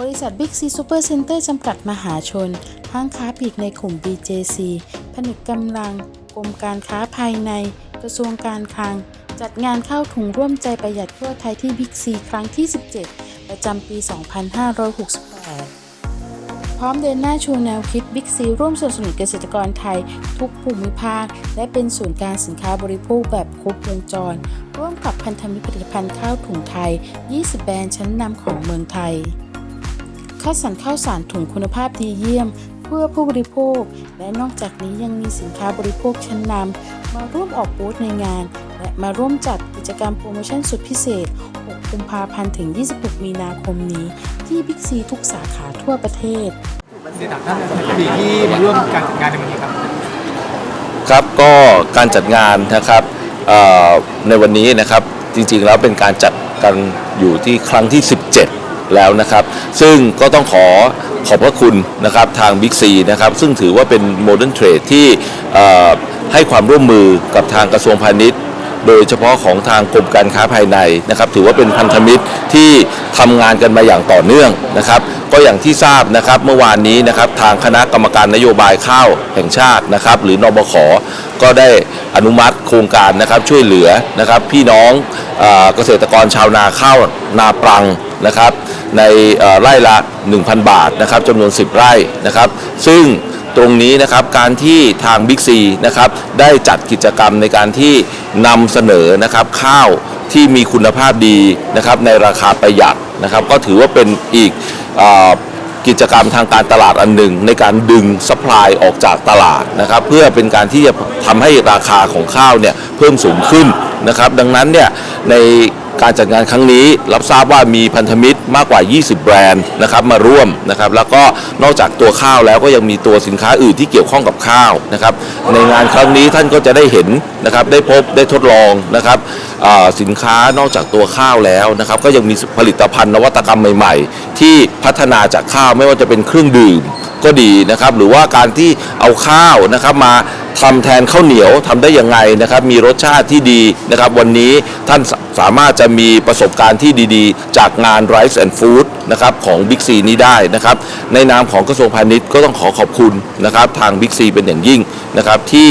บริษัท Big C Super Center จำกัดมหาชน ห้างค้าปลีกในกลุ่ม BJC ผนึกกำลัง กรมการค้าภายใน กระทรวงการคลัง จัดงานเข้าถุงร่วมใจประหยัดทั่วไทยที่ Big C ครั้งที่ 17 ประจำปี 2568 พร้อมเดินหน้าชูแนวคิด Big C ร่วมสนับสนุนเกษตรกรไทย ทุกภูมิภาค และเป็นศูนย์กลารสินค้าบริโภคแบบครบวงจร ร่วมกับพันธมิตรผลิตภัณฑ์ข้าวถุงไทย 20 แบรนด์ชั้นนำของเมืองไทย คัดสรรข้าวสารถุงคุณภาพดีเยี่ยม เพื่อผู้บริโภค และนอกจากนี้ยังมีสินค้าบริโภคชั้นนำมาร่วมออกบูธในงาน และมาร่วมจัดกิจกรรมโปรโมชั่นสุดพิเศษ 6 กุมภาพันธ์ถึง 26 มีนาคมนี้ ที่บิ๊กซีทุกสาขาทั่วประเทศในต่างท่านปีที่มาร่วมการจัดงานในวันนี้ครับครับก็การจัดงานนะครับเอ่อในวันนี้นะครับจริงๆแล้วเป็นการจัดกันอยู่ที่ครั้งที่ 17 แล้วนะครับ ซึ่งก็ต้องขอขอบพระคุณนะครับทาง Big C นะครับ ซึ่งถือว่าเป็นโมเดิร์นเทรดที่ให้ความร่วมมือกับทางกระทรวงพาณิชย์ โดยเฉพาะของทางกรมการค้าภายในนะครับ ถือว่าเป็นพันธมิตรที่ทำงานกันมาอย่างต่อเนื่องนะครับ ก็อย่างที่ทราบนะครับเมื่อวานนี้นะครับทางคณะกรรมการนโยบายข้าวแห่งชาตินะครับ หรือนบขก็ได้อนุมัติโครงการนะครับช่วยเหลือนะครับพี่น้องเกษตรกรชาวนาข้าวนาปรังนะครับ ในเอ่อไร่ละ 1,000 บาทนะครับจำนวน 10 ไร่นะครับ ซึ่ง ตรงนี้นะครับการที่ทางบิ๊กซีนะครับได้จัดกิจกรรมในการที่นำเสนอนะครับข้าวที่มีคุณภาพดีนะครับในราคาประหยัดนะครับ ก็ถือว่าเป็นอีกออกิจกรรมทางการตลาดอันหนึ่ง ในการดึงสป라이ออกจากตลาดนะครับ เพื่อเป็นการที่จะทำให้ราคาของข้าวเนี่ยเพิ่มสูงขึ้นนะครับ ดังนั้นเนี่ยใน การจัดงานครั้งนี้รับทราบว่ามีพันธมิตรมากกว่า 20 แบรนด์นะครับมาร่วมนะครับแล้วก็นอกจากตัวข้าวแล้วก็ยังมีตัวสินค้าอื่นที่เกี่ยวข้องกับข้าวนะครับในงานครั้งนี้ท่านก็จะได้เห็นนะครับได้พบได้ทดลองนะครับสินค้านอกจากตัวข้าวแล้วนะครับก็ยังมีผลิตภัณฑ์นวัตกรรมใหม่ ๆ ที่พัฒนาจากข้าวไม่ว่าจะเป็นเครื่องดื่มก็ดีนะครับหรือว่าการที่เอาข้าวนะครับมา ทำแทนข้าวเหนียวทำได้ยังไงนะครับ มีรสชาติที่ดีนะครับ วันนี้ท่านสามารถจะมีประสบการณ์ที่ดีๆ จากงาน Rice and Food นะครับของ Big C นี้ได้นะครับ ในนามของกระทรวงพาณิชย์ก็ต้องขอขอบคุณนะครับทาง Big C เป็นอย่างยิ่งนะครับที่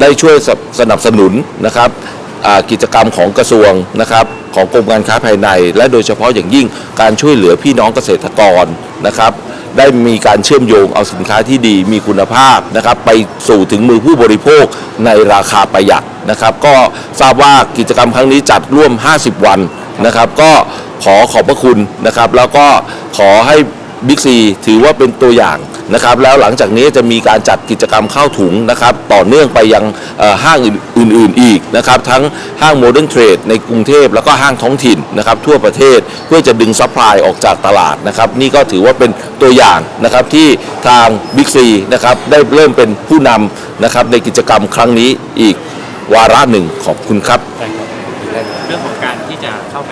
ได้ช่วยสนับสนุนนะครับกิจกรรมของกระทรวงนะครับของกรมการค้าภายใน และโดยเฉพาะอย่างยิ่งการช่วยเหลือพี่น้องเกษตรกรนะครับ ได้มีการเชื่อมโยงเอาสินค้าที่ดีมีคุณภาพนะครับไปสู่ถึงมือผู้บริโภคในราคาประหยัดนะครับ ก็ทราบว่ากิจกรรมครั้งนี้จัดร่วม 50 วันนะครับ ก็ขอขอบพระคุณนะครับ แล้วก็ขอให้ บิ๊กซีถือว่าเป็นตัวอย่างนะครับแล้วหลังจากนี้จะมีการจัดกิจกรรมเข้าถุงนะครับต่อเนื่องไปยังห้างอื่นๆอีกนะครับทั้งห้างโมเดิร์นเทรดในกรุงเทพแล้วก็ห้างท้องถิ่นนะครับทั่วประเทศเพื่อจะดึงซัพพลายออกจากตลาดนะครับนี่ก็ถือว่าเป็นตัวอย่างนะครับที่ทางบิ๊กซีนะครับได้เริ่มเป็นผู้นำนะครับในกิจกรรมครั้งนี้อีกวาระหนึ่งขอบคุณครับเรื่องของการที่จะเข้าไป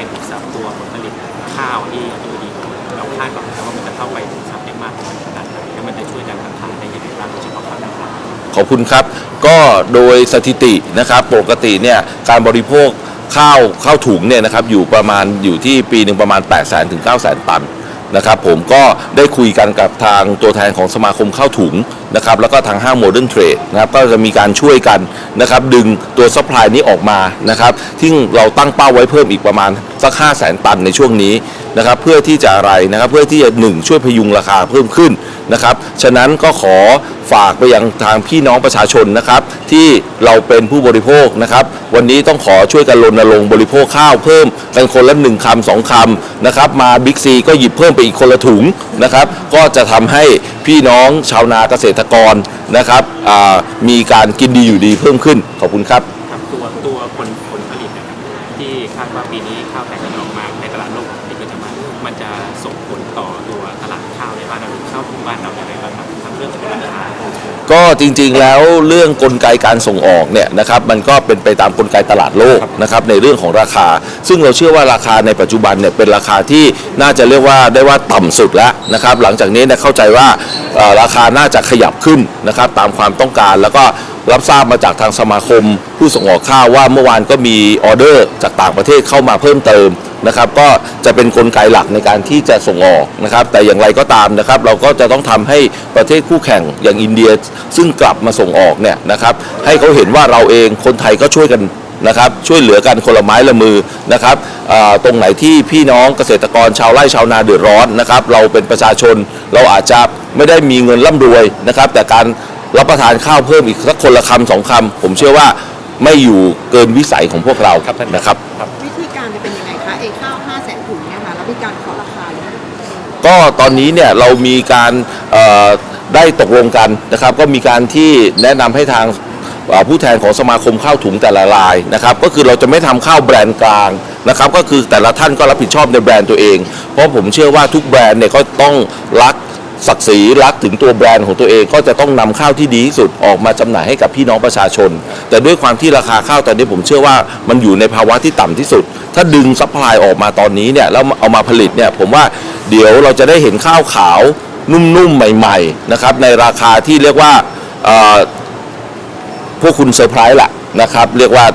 ราคาได้ยังไงบ้างโดยเฉพาะข้าวหน้าปลาขอบคุณครับ ก็โดยสถิตินะครับปกติเนี่ยการบริโภคข้าวข้าวถุงเนี่ยนะครับอยู่ประมาณอยู่ที่ปีหนึ่งประมาณ 8 0 0 0 0ถึง9 0 0 0 0 ตันนะครับผมก็ได้คุยกันกับทางตัวแทนของสมาคมข้าวถุงนะครับแล้วก็ทางห้างโมเดิร์นเทรดนะครับก็จะมีการช่วยกันนะครับดึงตัวซัพพลายนี้ออกมานะครับที่เราตั้งเป้าไว้เพิ่มอีกประมาณสัก 5 0 0 0 0 0 ตันในช่วงนี้ นะครับเพื่อที่จะอะไรนะครับเพื่อที่จะหนึ่งช่วยพยุงราคาเพิ่มขึ้นนะครับฉะนั้นก็ขอฝากไปยังทางพี่น้องประชาชนนะครับ ที่เราเป็นผู้บริโภคนะครับ วันนี้ต้องขอช่วยกันรณรงค์บริโภคข้าวเพิ่มกันคนละหนึ่งคำสองคำนะครับ มาบิ๊กซีก็หยิบเพิ่มไปอีกคนละถุงนะครับ ก็จะทำให้พี่น้องชาวนาเกษตรกรนะครับมีการกินดีอยู่ดีเพิ่มขึ้นขอบคุณครับตัวตัวผลผลผลิตนะครับที่คาดว่าปีนี้ข้าวไทยจะออกมาในตล ย่างไรบ้างครับทั้งเรื่องของราคาก็จริงๆแล้วเรื่องกลไกการส่งออกเนี่ยนะครับมันก็เป็นไปตามกลไกตลาดโลกนะครับในเรื่องของราคา ซึ่งเราเชื่อว่าราคาในปัจจุบันเนี่ยเป็นราคาที่น่าจะเรียกว่าได้ว่าต่ำสุดแล้วนะครับหลังจากนี้เนี่ยเข้าใจว่าราคาน่าจะขยับขึ้นนะครับตามความต้องการแล้วก็รับทราบมาจากทางสมาคมผู้ส่งออกข้าวว่าเมื่อวานก็มีออเดอร์จากต่างประเทศเข้ามาเพิ่มเติม นะครับก็จะเป็นนกลไกหลักในการที่จะส่งออกนะครับแต่อย่างไรก็ตามนะครับเราก็จะต้องทำให้ประเทศคู่แข่งอย่างอินเดีย ซึ่งกลับมาส่งออกเนี่ยนะครับให้เขาเห็นว่าเราเองคนไทยก็ช่วยกันนะครับช่วยเหลือกันคนละไม้ละมือนะครับตรงไหนที่พี่น้องเกษตรกรชาวไร่ชาวนาเดือดร้อนนะครับเราเป็นประชาชนเราอาจจะไม่ได้มีเงินร่ำรวยนะครับแต่การรับประทานข้าวเพิ่มอีกสักคนละคำสองคำผมเชื่อว่าไม่อยู่เกินวิสัยของพวกเรารนนะครับ ก็ตอนนี้เนี่ยเรามีการได้ตกลงกันนะครับ ก็มีการที่แนะนำให้ทางผู้แทนของสมาคมข้าวถุงแต่ละรายนะครับ ก็คือเราจะไม่ทำข้าวแบรนด์กลางนะครับ ก็คือแต่ละท่านก็รับผิดชอบในแบรนด์ตัวเอง เพราะผมเชื่อว่าทุกแบรนด์เนี่ยก็ต้องรัก ศักดิ์ศรีรักถึงตัวแบรนด์ของตัวเองก็จะต้องนำข้าวที่ดีที่สุดออกมาจำหน่ายให้กับพี่น้องประชาชน แต่ด้วยความที่ราคาข้าวตอนนี้ผมเชื่อว่ามันอยู่ในภาวะที่ต่ำที่สุด ถ้าดึงซัพพลายออกมาตอนนี้เนี่ยแล้วเอามาผลิตเนี่ยผมว่าเดี๋ยวเราจะได้เห็นข้าวขาวนุ่มๆใหม่ๆนะครับในราคาที่เรียกว่าพวกคุณเซอร์ไพรส์แหละนะครับ เรียกว่า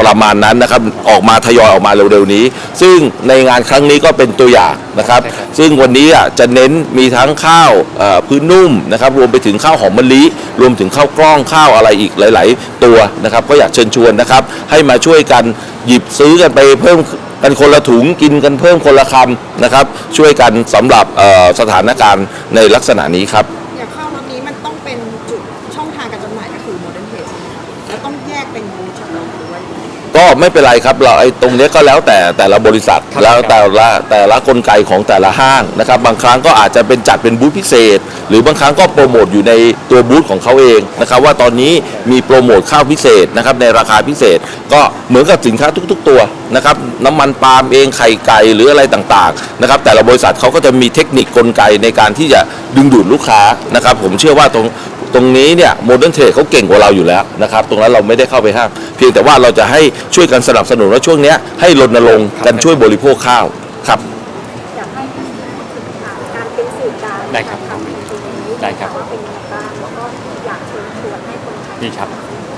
ประมาณนั้นนะครับออกมาทยอยออกมาเร็วๆนี้ ซึ่งในงานครั้งนี้ก็เป็นตัวอย่างนะครับ ซึ่งวันนี้อะจะเน้นมีทั้งข้าวเอ่อพื้นนุ่มนะครับรวมไปถึงข้าวหอมมะลิรวมถึงข้าวกล้องข้าวอะไรอีกหลาย ๆ ตัวนะครับ ก็อยากเชิญชวนนะครับ ให้มาช่วยกันหยิบซื้อกันไปเพิ่มกันคนละถุงกินกันเพิ่มคนละคำนะครับ ช่วยกันสำหรับเอ่อสถานการณ์ในลักษณะนี้ครับ ก็ไม่เป็นไรครับเราไอ้ตรงเนี้ยก็แล้วแต่แต่ละบริษัทครับแล้วแต่ละแต่ละกลไกของแต่ละห้างนะครับ บางครั้งก็อาจจะเป็นจัดเป็นบูธพิเศษ หรือบางครั้งก็โปรโมทอยู่ในตัวบูธของเขาเองนะครับ ว่าตอนนี้มีโปรโมทข้าวพิเศษนะครับในราคาพิเศษ ก็เหมือนกับสินค้าทุก ๆ ตัวนะครับน้ำมันปาล์มเองไข่ไก่หรืออะไรต่างๆนะครับแต่ละบริษัทเขาก็จะมีเทคนิคกลไกในการที่จะดึงดูดลูกค้านะครับ ผมเชื่อว่าตรง ตรงนี้เนี่ยโมเดิร์นเทรดเขาเก่งกว่าเราอยู่แล้วนะครับตรงนั้นเราไม่ได้เข้าไปห้ามเพียงแต่ว่าเราจะให้ช่วยกันสนับสนุนว่าช่วงเนี้ยให้รณรงค์กันช่วยบริโภคข้าวครับ อยากให้ท่านพูดถึงอ่าการเป็นสื่อกลางได้ครับในกาทำในตรงนี้ได้ครับ ว่าเป็นยังไงบ้างแล้วก็อยากเชิญชวนให้คนไทย นี่ครับ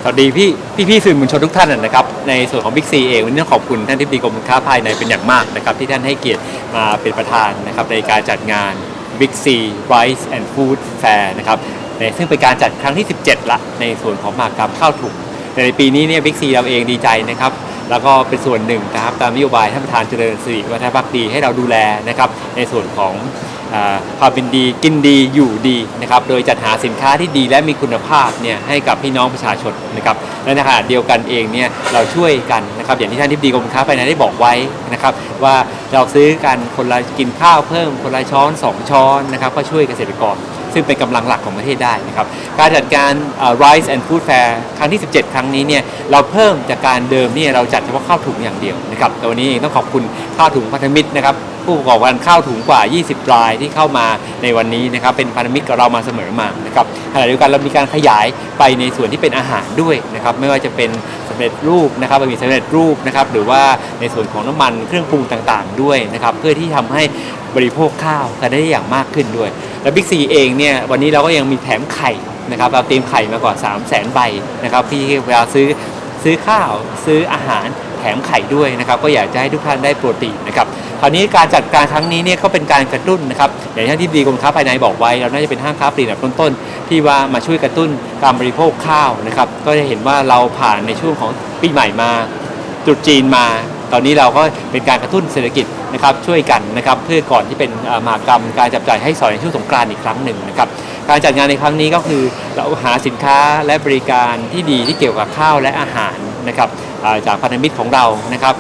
สวัสดีพี่พี่พี่สื่อมวลชนทุกท่านนะครับ ในส่วนของบิ๊กซีเองวันนี้ต้องขอบคุณท่านที่ปดีกรมการค้าภายในเป็นอย่างมากนะครับ ที่ท่านให้เกียรติมาเป็นประธานนะครับในการจัดงาน Big C Rice and Food Fair นะครับใน ซึ่งเป็นการจัดครั้งที่ 17 ละในส่วนของมหากรรมข้าวถุงในปีนี้เนี่ยบิ๊กซีเราเองดีใจนะครับแล้วก็เป็นส่วนหนึ่งนะครับตามนโยบายท่านประธานเจริญสิริวัฒนพักดีให้เราดูแลนะครับในส่วนของความเป็นดีกินดีอยู่ดีนะครับโดยจัดหาสินค้าที่ดีและมีคุณภาพเนี่ยให้กับพี่น้องประชาชนนะครับและในขณะเดียวกันเองเนี่ยเราช่วยกันนะครับอย่างที่ท่านทิบดีกรมค้าภายในได้บอกไว้นะครับว่าเราซื้อกันคนละกินข้าวเพิ่มคนละช้อนสองช้อนนะครับก็ช่วยเกษตรกร ซึ่งเป็นกำลังหลักของประเทศได้นะครับการจัดการ Rice and Food Fair ครั้งที่ 17 ครั้งนี้เนี่ยเราเพิ่มจากการเดิมเนี่ยเราจัดเฉพาะข้าวถุงอย่างเดียวนะครับแต่วันนี้ต้องขอบคุณข้าวถุงพันธมิตรนะครับผู้ประกอบการข้าวถุงกว่า 20 รายที่เข้ามาในวันนี้นะครับเป็นพันธมิตรกับเรามาเสมอมานะครับขณะเดียวกันเรามีการขยายไปในส่วนที่เป็นอาหารด้วยนะครับไม่ว่าจะเป็นสำเร็จรูปนะครับบะหมี่สำเร็จรูปนะครับหรือว่าในส่วนของน้ำมันเครื่องปรุงต่างๆ ด้วยนะครับเพื่อที่ทำให้บริโภคข้าวกันได้อย่างมากขึ้นด้วย และบิ๊กซีเองเนี่ยวันนี้เราก็ยังมีแถมไข่นะครับเราเตรียมไข่มาก่อน 3 0 0 0 0 0ใบนะครับที่เวลาซื้อซื้อข้าวซื้ออาหารแถมไข่ด้วยนะครับ ก็อยากจะให้ทุกท่านได้โปรตีนนะครับคราวนี้การจัดการครั้งนี้เนี่ยก็เป็นการกระตุ้นนะครับอย่างที่ที่ดีกรมค้าภายในบอกไว้เราน่าจะเป็นห้างค้าปลีกอันดับต้นๆที่ว่ามาช่วยกระตุ้นการบริโภคข้าวนะครับ ก็จะเห็นว่าเราผ่านในช่วงของปีใหม่มาตรุษจีนมา ตอนนี้เราก็เป็นการกระตุ้นเศรษฐกิจนะครับช่วยกันนะครับเพื่อก่อนที่เป็นเอ่อมหากรรมการจับจ่ายให้สอยในช่วงสงกรานต์อีกครั้งหนึ่งนะครับการจัดงานในครั้งนี้ก็คือเราหาสินค้าและบริการที่ดีที่เกี่ยวกับข้าวและอาหารนะครับจากพันธมิตรของเรานะครับ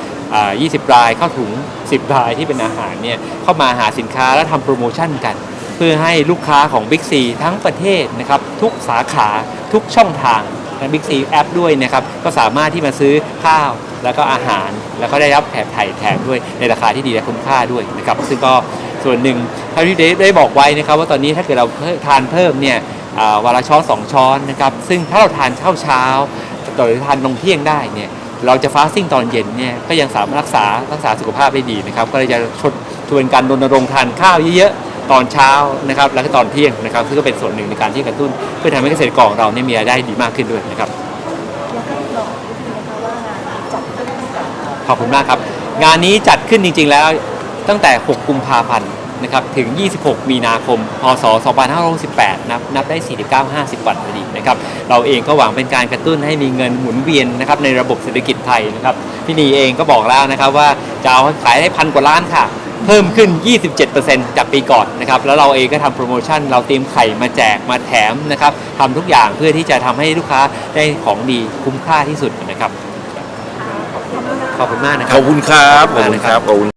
20 รายเข้าถุง 10 รายที่เป็นอาหารเนี่ยเข้ามาหาสินค้าและทำโปรโมชั่นกัน เพื่อให้ลูกค้าของ Big C ทั้งประเทศนะครับทุกสาขาทุกช่องทาง บิ๊กซีแอปด้วยนะครับก็สามารถที่มาซื้อข้าวแล้วก็อาหาร แล้วก็ได้รับแถมไถ่แถมด้วยในราคาที่ดีและคุ้มค่าด้วยนะครับซึ่งก็ส่วนหนึ่งท่านที่ได้ได้บอกไว้นะครับ ว่าตอนนี้ถ้าเกิดเราทานเพิ่มเนี่ยอ่าวันละช้อนสองช้อนนะครับซึ่งถ้าเราทานข้าเช้าต่อหรือทานลงเที่ยงได้เนี่ยเราจะฟาสติ้งตอนเย็นเนี่ยก็ยังสามารถรักษารักษาสุขภาพได้ดีนะครับ ก็เลยจะชดชวนกันรณรงค์ทานข้าวเยอะๆ ตอนเช้านะครับแล้วก็ตอนเที่ยงนะครับซึ่งก็เป็นส่วนหนึ่งในการที่กระตุ้น เพื่อทำให้เกษตรกรของเราเนี่ยมีรายได้ดีมากขึ้นด้วยนะครับอยากให้บอกนิดนึงนะคะว่างานจัดขึ้นขอบคุณมากครับ งานนี้จัดขึ้นจริง ๆ แล้วตั้งแต่ 6 กุมภาพันธ์นะครับถึง 26 มีนาคม พศ 2568 นับนับได้ 49 50 วันพอดีนะครับ เราเองก็หวังเป็นการกระตุ้นให้มีเงินหมุนเวียนนะครับในระบบเศรษฐกิจไทยนะครับ พี่นีเองก็บอกแล้วนะครับว่าจะเอาขายได้พันกว่าล้านค่ะ เพิ่มขึ้น 27%จากปีก่อนนะครับแล้วเราเองก็ทำโปรโมชั่น เราเตรียมไข่มาแจกมาแถมนะครับทำทุกอย่างเพื่อที่จะทำให้ลูกค้าได้ของดีคุ้มค่าที่สุดนะครับ ขอบคุณมากนะคขรัอบคุณครับ ขอบคุณครับ ขอบคุณ